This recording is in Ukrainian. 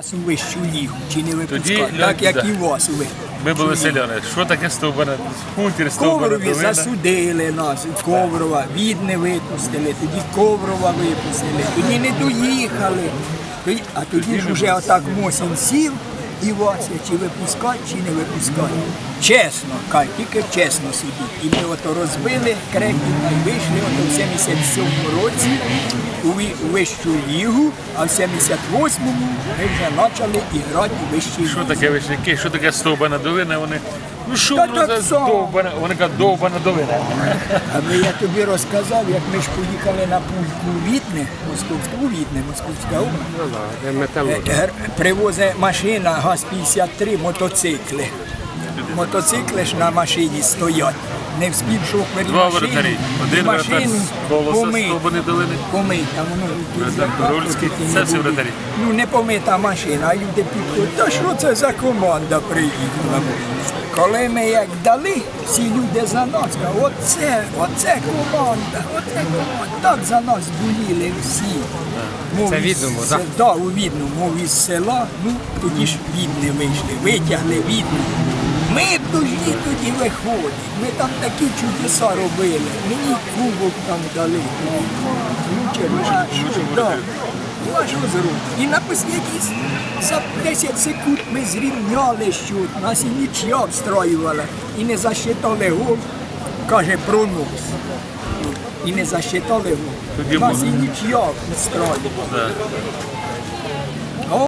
Вас у вищу лігу, чи не випускали, Тоді так як да. і вас у. Ми були селяни. Що таке стовбане? Хунтір, стовбане. Коврові долина. засудили нас, Коврова, від не випустили, тоді Коврова випустили, тоді не доїхали. Тоді- А тоді ж вже отак Мосін сів і Вася, чи випускати, чи не випускати. Чесно, кай, тільки чесно сидіть. І ми ото розбили креків і вийшли ото в 77-му році у вищу лігу, а в 78-му ми вже почали іграти у вищій Що таке вишняки? Що таке стовбана долина? Вони. Ну що Та воно так за само. довбана? Вони кажуть, довбана долина. Аби я тобі розказав, як ми ж поїхали на пункту у Відне, Московська, у Відне, Московська область. Е, е, Привозить машина ГАЗ-53 мотоцикли. Мотоцикли ж на машині стоять. Не вспів шофер Два машину, воротарі. Один і машину з колоса помить. стовбаної долини. Помита, воно тут Воротар закапало, Рульський. тут і Це всі буде. воротарі. Ну не помита машина, а люди підходять. Та що це за команда приїхала? Коли ми як дали, всі люди за нас, кажуть, оце, оце команда, оце команда. Так за нас боліли всі. Мов Це із відомо, так? Да, у Відну, мов із села, ну тоді ж відне вийшли, витягли Відну. Ми б должні тоді виходити. Ми там такі чудеса робили. Мені кубок там дали. Да. Ну, а що зробити? І на якісь за 10 секунд ми зрівняли що нас і нічого встраювала. І не засчитали гол, каже, пронос. І не засчитали гол. Нас і нічого встраювала. Да.